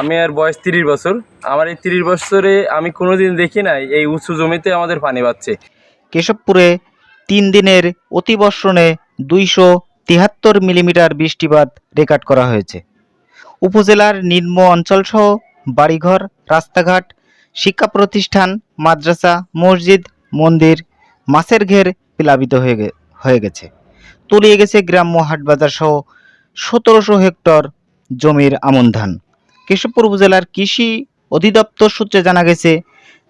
আমি আর বয়স তিরিশ বছর। আমার এই তিরিশ বছরে আমি কোনোদিন দেখি নাই এই উঁচু জমিতে আমাদের পানি পাচ্ছে কেশবপুরে তিন দিনের অতিবর্ষণে দুইশো তিয়াত্তর মিলিমিটার বৃষ্টিপাত রেকর্ড করা হয়েছে। উপজেলার নিম্ন অঞ্চলসহ বাড়িঘর, রাস্তাঘাট, শিক্ষা প্রতিষ্ঠান, মাদ্রাসা, মসজিদ, মন্দির, মাছের ঘের প্লাবিত হয়ে হয়ে গেছে। তলিয়ে গেছে গ্রাম্য হাটবাজার সহ সতেরোশো হেক্টর জমির আমন ধান। কেশবপুর উপজেলার কৃষি অধিদপ্তর সূত্রে জানা গেছে,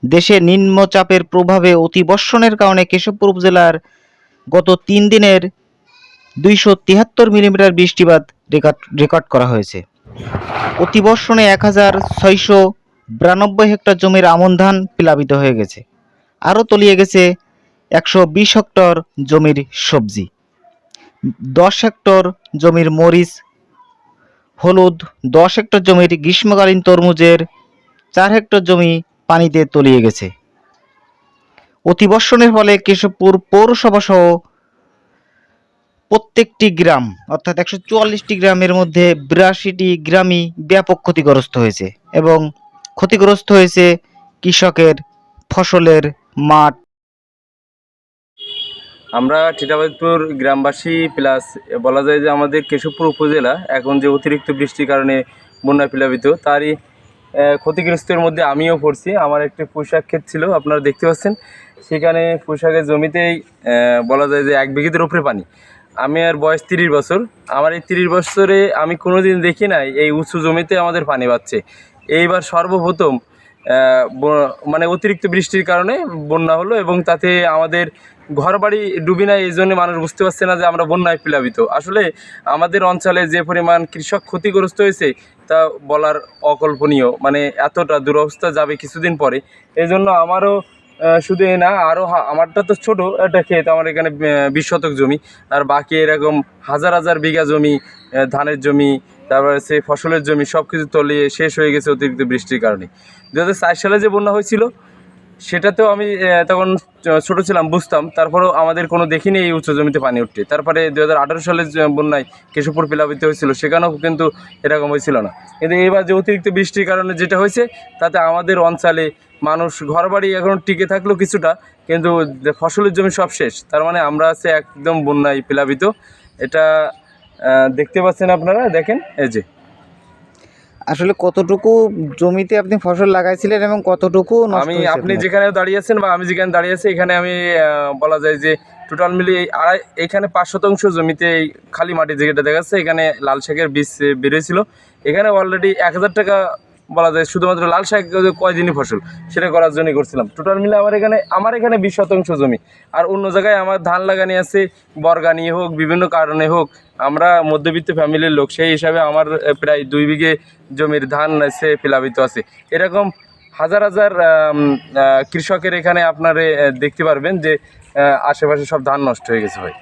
দেশে নিম্নচাপের প্রভাবে অতিবর্ষণের কারণে কেশবপুর উপজেলার গত তিন দিনের দুইশো তিয়াত্তর মিলিমিটার বৃষ্টিপাত রেকর্ড রেকর্ড করা হয়েছে। অতিবর্ষণে এক হাজার ছয়শো বিরানব্বই হেক্টর জমির আমন ধান প্লাবিত হয়ে গেছে। আরও তলিয়ে গেছে একশো বিশ হেক্টর জমির সবজি। দশ হেক্টর জমির মরিচ হলুদ, দশ হেক্টর জমির গ্রীষ্মকালীন তরমুজের চার হেক্টর জমি পানিতে তলিয়ে গেছে। অতিবর্ষণের ফলে কেশবপুর পৌরসভা সহ প্রত্যেকটি গ্রাম, অর্থাৎ একশো চুয়াল্লিশটি গ্রামের মধ্যে বিরাশিটি গ্রামই ব্যাপক ক্ষতিগ্রস্ত হয়েছে এবং ক্ষতিগ্রস্ত হয়েছে কৃষকের ফসলের মাঠ আমরা টিটাবাদপুর গ্রামবাসী প্লাস বলা যায় যে আমাদের কেশবপুর উপজেলা, এখন যে অতিরিক্ত বৃষ্টির কারণে বন্যা প্লাবিত, তারই ক্ষতিগ্রস্তের মধ্যে আমিও পড়ছি। আমার একটি পোশাক ক্ষেত ছিল, আপনারা দেখতে পাচ্ছেন। সেখানে পোশাকের জমিতেই বলা যায় যে এক বিঘিতের উপরে পানি। আমি আর বয়স তিরিশ বছর। আমার এই তিরিশ বছরে আমি কোনোদিন দেখি নাই এই উঁচু জমিতে আমাদের পানি পাচ্ছে এইবার সর্বপ্রথম মানে অতিরিক্ত বৃষ্টির কারণে বন্যা হলো এবং তাতে আমাদের ঘর বাড়ি ডুবি নাই, এই জন্য মানুষ বুঝতে পারছে না যে আমরা বন্যায় প্লাবিত আসলে আমাদের অঞ্চলে যে পরিমাণ কৃষক ক্ষতিগ্রস্ত হয়েছে, তা বলার অকল্পনীয়। মানে এতটা দুরবস্থা যাবে কিছুদিন পরে। এই জন্য আমারও শুধু এই না আরও আমারটা তো ছোটো, একটা ক্ষেত, আমার এখানে বিশ শতক জমি। আর বাকি এরকম হাজার হাজার বিঘা জমি ধানের জমি, তারপরে সে ফসলের জমি সব কিছু তলিয়ে শেষ হয়ে গেছে অতিরিক্ত বৃষ্টির কারণে। দু হাজার চার সালে যে বন্যা হয়েছিল সেটাতেও আমি তখন ছোট ছিলাম, বুঝতাম। তারপরেও আমাদের কোনো দেখিনি এই উচ্চ জমিতে পানি উঠতে। তারপরে দু হাজার আঠারো সালে বন্যায় কেশবপুর প্লাবিত হয়েছিল, সেখানেও কিন্তু এরকম হয়েছিল না। কিন্তু এবার যে অতিরিক্ত বৃষ্টির কারণে যেটা হয়েছে, তাতে আমাদের অঞ্চলে মানুষ ঘরবাড়ি এখন টিকে থাকল কিছুটা, কিন্তু ফসলের জমি সব শেষ। তার মানে আমরা আছে একদম বন্যায় প্লাবিত। এটা দেখতে পাচ্ছেন আপনারা, দেখেন, এই যে। আসলে কতটুকু জমিতে আপনি ফসল লাগাইছিলেন এবং কতটুকু আমি আপনি? যেখানে দাঁড়িয়ে আছেন বা আমি যেখানে দাঁড়িয়ে আছি এখানে আমি বলা যায় যে টোটাল মিলিয়ে আড়াই এখানে পাঁচ শতাংশ জমিতে এই খালি মাটি যেটা দেখা যাচ্ছে এখানে লাল শাকের বীজ বেরিয়েছিল এখানে অলরেডি এক হাজার টাকা বলা যায় শুধুমাত্র লাল শাক কয়দিনই ফসল, সেটা করার জন্যই করছিলাম। টোটাল মিলে আমার এখানে আমার এখানে বিশ শতাংশ জমি। আর অন্য জায়গায় আমার ধান লাগানি আছে বর্গা নিয়ে হোক, বিভিন্ন কারণে হোক, আমরা মধ্যবিত্ত ফ্যামিলির লোক, সেই হিসাবে আমার প্রায় দুই বিঘে জমির ধান আছে প্লাবিত আছে। এরকম হাজার হাজার কৃষকের এখানে আপনারা দেখতে পারবেন যে আশেপাশে সব ধান নষ্ট হয়ে গেছে ভাই।